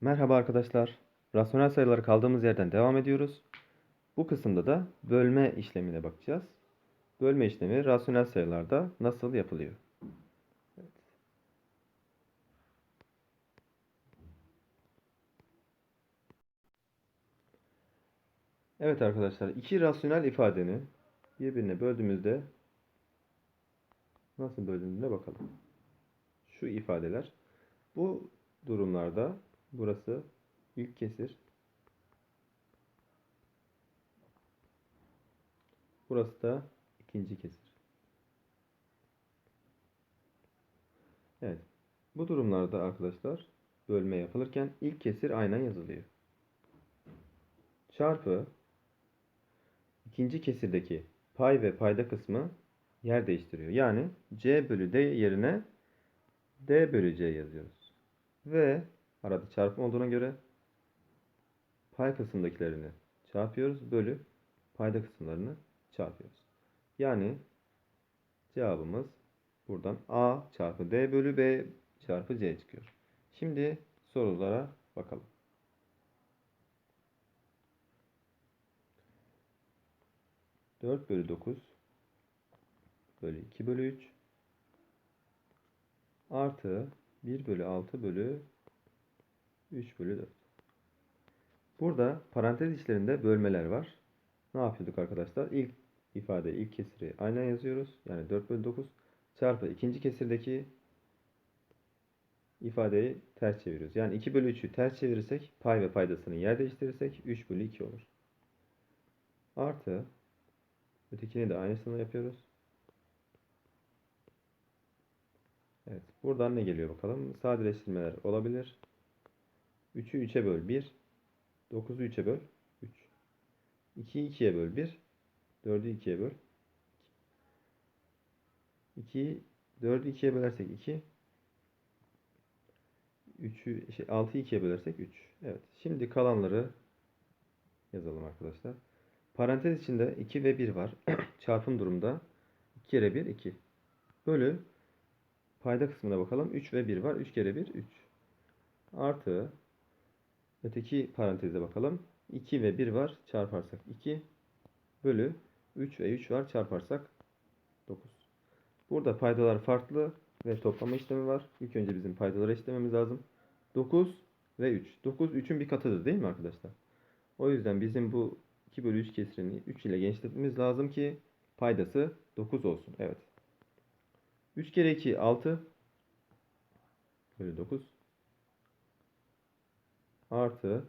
Merhaba arkadaşlar. Rasyonel sayıları kaldığımız yerden devam ediyoruz. Bu kısımda da bölme işlemine bakacağız. Bölme işlemi rasyonel sayılarda nasıl yapılıyor? Evet. Evet arkadaşlar, iki rasyonel ifadeni birbirine böldüğümüzde nasıl böldüğüne bakalım. Şu ifadeler. Bu durumlarda burası ilk kesir. Burası da ikinci kesir. Evet. Bu durumlarda arkadaşlar bölme yapılırken ilk kesir aynen yazılıyor. Çarpı ikinci kesirdeki pay ve payda kısmı yer değiştiriyor. Yani c bölü d yerine d bölü c yazıyoruz. Ve arada çarpım olduğuna göre pay kısımdakilerini çarpıyoruz. Bölü payda kısımlarını çarpıyoruz. Yani cevabımız buradan a çarpı d bölü b çarpı c çıkıyor. Şimdi sorulara bakalım. Dört bölü dokuz bölü iki bölü üç artı bir bölü altı bölü 3 bölü 4. Burada parantez içlerinde bölmeler var. Ne yapıyorduk arkadaşlar? İlk ifade, ilk kesiri aynen yazıyoruz. Yani 4 bölü 9 çarpı ikinci kesirdeki ifadeyi ters çeviriyoruz. Yani 2 bölü 3'ü ters çevirirsek pay ve paydasını yer değiştirirsek 3 bölü 2 olur. Artı ötekini de aynısını yapıyoruz. Evet. Buradan ne geliyor bakalım. Sadeleştirmeler olabilir. 3'ü 3'e böl 1. 9'u 3'e böl 3. 2'yi 2'ye böl 1. 4'ü 2'ye böl 2. 4'ü 2'ye bölersek 2. 3'ü şey 6'yı 2'ye bölersek 3. Evet. Şimdi kalanları yazalım arkadaşlar. Parantez içinde 2 ve 1 var. Çarpım durumda 2 kere 1 2. Bölü payda kısmına bakalım. 3 ve 1 var. 3 kere 1 3. Artı Öteki paranteze bakalım. 2 ve 1 var. Çarparsak 2 bölü 3 ve 3 var. Çarparsak 9. Burada paydalar farklı ve toplama işlemi var. İlk önce bizim paydaları eşitlememiz lazım. 9 ve 3. 9 3'ün bir katıdır değil mi arkadaşlar? O yüzden bizim bu 2 bölü 3 kesirini 3 ile genişletmemiz lazım ki paydası 9 olsun. Evet. 3 kere 2 6 bölü 9 artı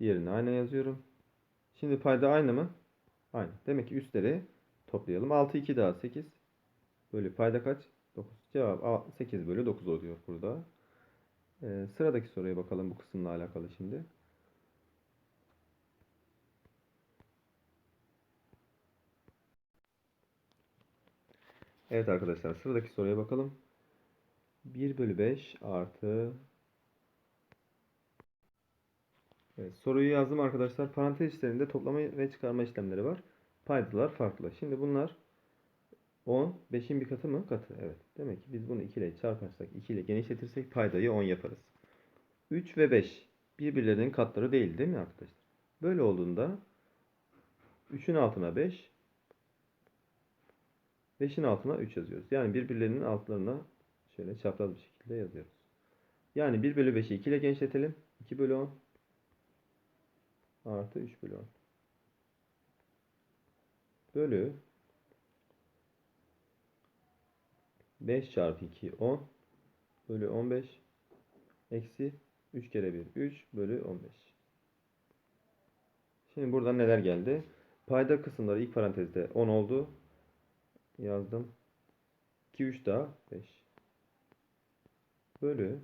diğerini aynı yazıyorum. Şimdi payda aynı mı? Aynı. Demek ki üstleri toplayalım. 6 2 daha 8 bölü payda kaç? 9. Cevap 8 bölü 9 oluyor burada. Ee, sıradaki soruya bakalım bu kısımla alakalı şimdi. Evet arkadaşlar sıradaki soruya bakalım. 1 bölü 5 artı Evet, soruyu yazdım arkadaşlar. Parantez içlerinde toplama ve çıkarma işlemleri var. Paydalar farklı. Şimdi bunlar 10, 5'in bir katı mı? Katı. Evet. Demek ki biz bunu 2 ile çarparsak, 2 ile genişletirsek paydayı 10 yaparız. 3 ve 5 birbirlerinin katları değil değil mi arkadaşlar? Böyle olduğunda 3'ün altına 5, 5'in altına 3 yazıyoruz. Yani birbirlerinin altlarına şöyle çapraz bir şekilde yazıyoruz. Yani 1 bölü 5'i 2 ile genişletelim. 2 bölü 10 artı 3 bölü 10. Bölü 5 çarpı 2 10 bölü 15 eksi 3 kere 1 3 bölü 15. Şimdi buradan neler geldi? Payda kısımları ilk parantezde 10 oldu. Yazdım. 2 3 daha 5. Bölü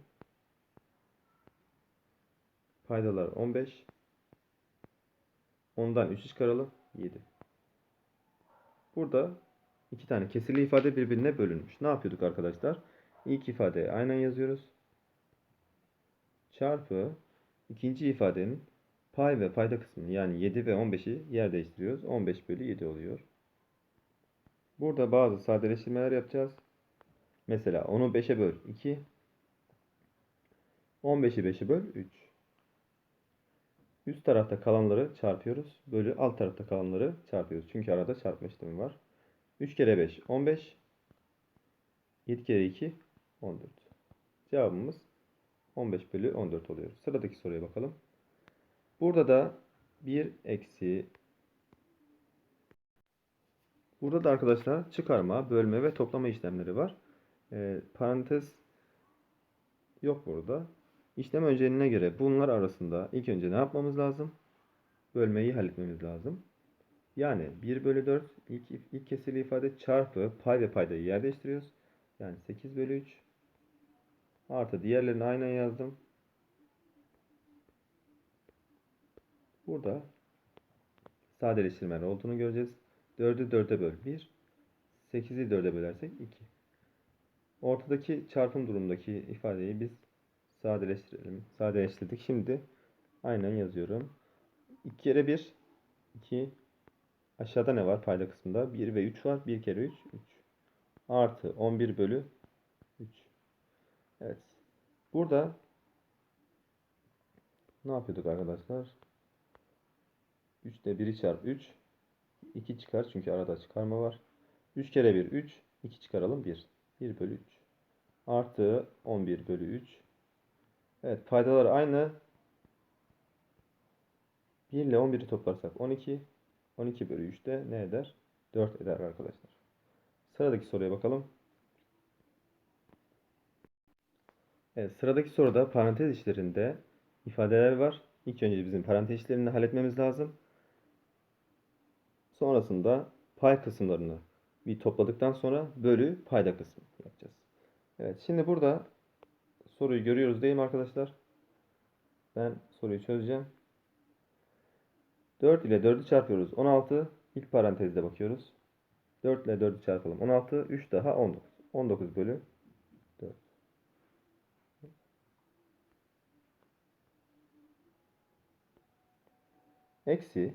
paydalar 15 Ondan 3 çıkaralım. 7. Burada iki tane kesirli ifade birbirine bölünmüş. Ne yapıyorduk arkadaşlar? İlk ifadeyi aynen yazıyoruz. Çarpı ikinci ifadenin pay ve payda kısmını yani 7 ve 15'i yer değiştiriyoruz. 15 bölü 7 oluyor. Burada bazı sadeleştirmeler yapacağız. Mesela 10'u 5'e böl 2. 15'i 5'e böl 3. Üst tarafta kalanları çarpıyoruz. Bölü alt tarafta kalanları çarpıyoruz. Çünkü arada çarpma işlemi var. 3 kere 5 15. 7 kere 2 14. Cevabımız 15 bölü 14 oluyor. Sıradaki soruya bakalım. Burada da 1 eksi Burada da arkadaşlar çıkarma, bölme ve toplama işlemleri var. Ee, parantez yok burada. İşlem önceliğine göre bunlar arasında ilk önce ne yapmamız lazım? Bölmeyi halletmemiz lazım. Yani 1 bölü 4 ilk, ilk kesirli ifade çarpı pay ve paydayı yer değiştiriyoruz. Yani 8 bölü 3 artı diğerlerini aynen yazdım. Burada sadeleştirmeler olduğunu göreceğiz. 4'ü 4'e böl 1. 8'i 4'e bölersek 2. Ortadaki çarpım durumundaki ifadeyi biz sadeleştirelim. Sadeleştirdik. Şimdi aynen yazıyorum. 2 kere 1 2 Aşağıda ne var payda kısmında? 1 ve 3 var. 1 kere 3 3. Artı 11 bölü 3. Evet. Burada ne yapıyorduk arkadaşlar? 3 ile 1'i çarp 3. 2 çıkar çünkü arada çıkarma var. 3 kere 1 3. 2 çıkaralım 1. 1 bölü 3. Artı 11 bölü 3. Evet paydalar aynı. 1 ile 11'i toplarsak 12. 12 bölü 3 de ne eder? 4 eder arkadaşlar. Sıradaki soruya bakalım. Evet, sıradaki soruda parantez içlerinde ifadeler var. İlk önce bizim parantez içlerini halletmemiz lazım. Sonrasında pay kısımlarını bir topladıktan sonra bölü payda kısmı yapacağız. Evet şimdi burada soruyu görüyoruz değil mi arkadaşlar? Ben soruyu çözeceğim. 4 ile 4'ü çarpıyoruz. 16. İlk parantezde bakıyoruz. 4 ile 4'ü çarpalım. 16. 3 daha 19. 19 bölü 4. Eksi.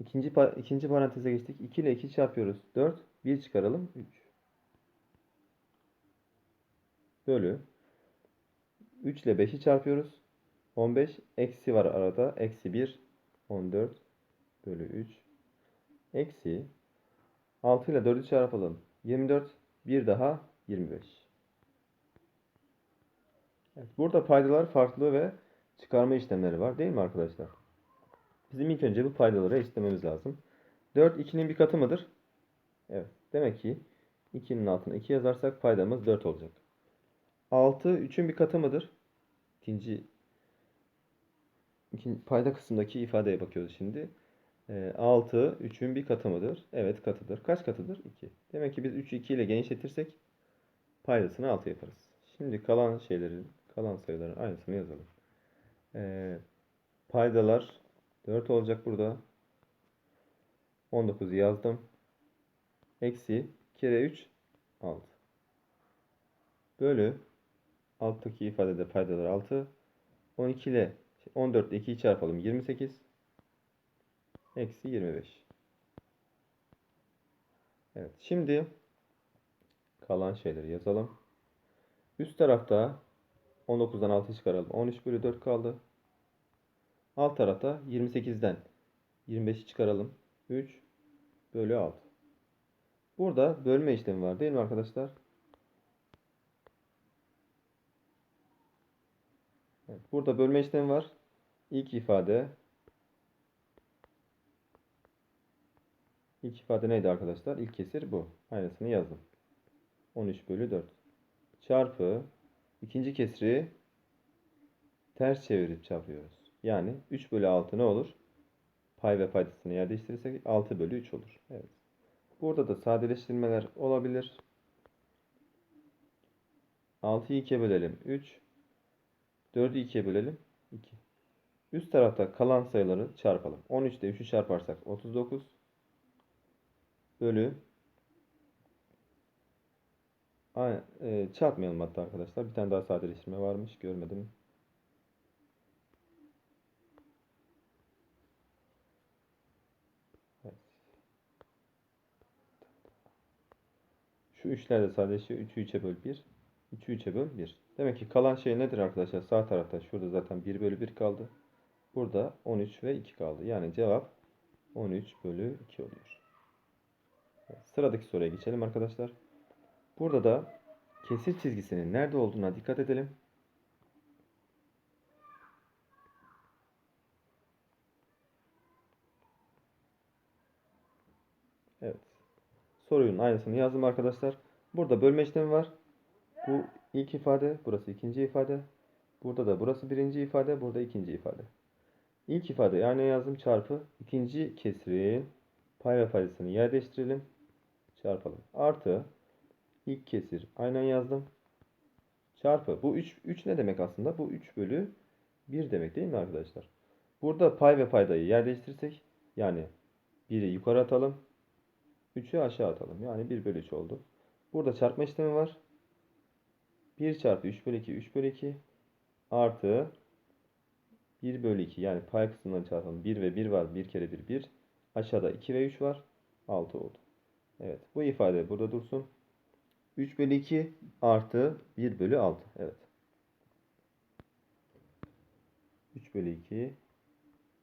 İkinci, pa- ikinci paranteze geçtik. 2 ile 2 çarpıyoruz. 4. 1 çıkaralım. 3. Bölü. 3 ile 5'i çarpıyoruz. 15. Eksi var arada. Eksi 1. 14 bölü 3 eksi 6 ile 4'ü çarpalım. 24 bir daha 25. Evet, burada paydalar farklı ve çıkarma işlemleri var değil mi arkadaşlar? Bizim ilk önce bu paydaları eşitlememiz lazım. 4 2'nin bir katı mıdır? Evet. Demek ki 2'nin altına 2 yazarsak paydamız 4 olacak. 6 3'ün bir katı mıdır? İkinci İkinci, payda kısmındaki ifadeye bakıyoruz şimdi. E, 6 3'ün bir katı mıdır? Evet katıdır. Kaç katıdır? 2. Demek ki biz 3'ü 2 ile genişletirsek paydasını 6 yaparız. Şimdi kalan şeylerin, kalan sayıların aynısını yazalım. E, paydalar 4 olacak burada. 19'u yazdım. Eksi kere 3 6. Bölü alttaki ifadede paydalar 6. 12 ile 14 ile 2'yi çarpalım. 28. Eksi 25. Evet. Şimdi kalan şeyleri yazalım. Üst tarafta 19'dan 6 çıkaralım. 13 bölü 4 kaldı. Alt tarafta 28'den 25'i çıkaralım. 3 bölü 6. Burada bölme işlemi var değil mi arkadaşlar? Evet, burada bölme işlemi var. İlk ifade İlk ifade neydi arkadaşlar? İlk kesir bu. Aynısını yazdım. 13 bölü 4. Çarpı ikinci kesri ters çevirip çarpıyoruz. Yani 3 bölü 6 ne olur? Pay ve paydasını yer değiştirirsek 6 bölü 3 olur. Evet. Burada da sadeleştirmeler olabilir. 6'yı 2'ye bölelim. 3. 4'ü 2'ye bölelim. 2. Üst tarafta kalan sayıları çarpalım. 13 ile 3'ü çarparsak 39 bölü Aynen, e, çarpmayalım hatta arkadaşlar. Bir tane daha sadeleştirme varmış. Görmedim. Evet. Şu 3'ler de sadeleşiyor. 3'ü 3'e böl 1. 3'ü 3'e böl 1. Demek ki kalan şey nedir arkadaşlar? Sağ tarafta şurada zaten 1 bölü 1 kaldı. Burada 13 ve 2 kaldı. Yani cevap 13 bölü 2 oluyor. Evet, Sıradaki soruya geçelim arkadaşlar. Burada da kesir çizgisinin nerede olduğuna dikkat edelim. Evet. Sorunun aynısını yazdım arkadaşlar. Burada bölme işlemi var. Bu ilk ifade, burası ikinci ifade. Burada da burası birinci ifade, burada ikinci ifade. İlk ifade yani yazdım çarpı ikinci kesirin pay ve paydasını yer değiştirelim. Çarpalım. Artı ilk kesir aynen yazdım. Çarpı bu 3 3 ne demek aslında? Bu 3 bölü 1 demek değil mi arkadaşlar? Burada pay ve paydayı yer değiştirirsek yani 1'i yukarı atalım. 3'ü aşağı atalım. Yani 1 bölü 3 oldu. Burada çarpma işlemi var. 1 çarpı 3 bölü 2 3 bölü 2 artı 1 bölü 2 yani pay kısmından çarpalım. 1 ve 1 var. 1 kere 1 1. Aşağıda 2 ve 3 var. 6 oldu. Evet. Bu ifade burada dursun. 3 bölü 2 artı 1 bölü 6. Evet. 3 bölü 2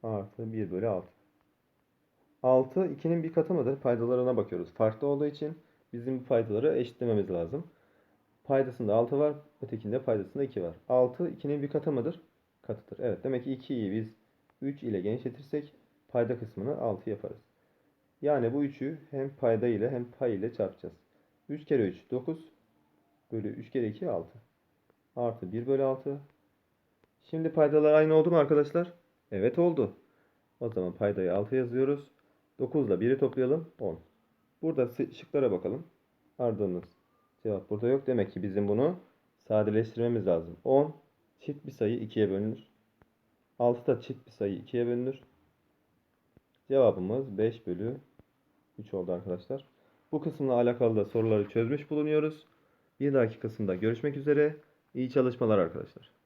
artı 1 bölü 6. 6 2'nin bir katı mıdır? Paydalarına bakıyoruz. Farklı olduğu için bizim bu paydaları eşitlememiz lazım. Paydasında 6 var. Ötekinde paydasında 2 var. 6 2'nin bir katı mıdır? Katıdır. Evet. Demek ki 2'yi biz 3 ile genişletirsek payda kısmını 6 yaparız. Yani bu 3'ü hem payda ile hem pay ile çarpacağız. 3 kere 3 9 bölü 3 kere 2 6. Artı 1 bölü 6. Şimdi paydalar aynı oldu mu arkadaşlar? Evet oldu. O zaman paydayı 6 yazıyoruz. 9 ile 1'i toplayalım 10. Burada şıklara bakalım. Ardınız cevap burada yok. Demek ki bizim bunu sadeleştirmemiz lazım. 10 çift bir sayı 2'ye bölünür. 6 da çift bir sayı 2'ye bölünür. Cevabımız 5 bölü 3 oldu arkadaşlar. Bu kısımla alakalı da soruları çözmüş bulunuyoruz. Bir dahaki kısımda görüşmek üzere. İyi çalışmalar arkadaşlar.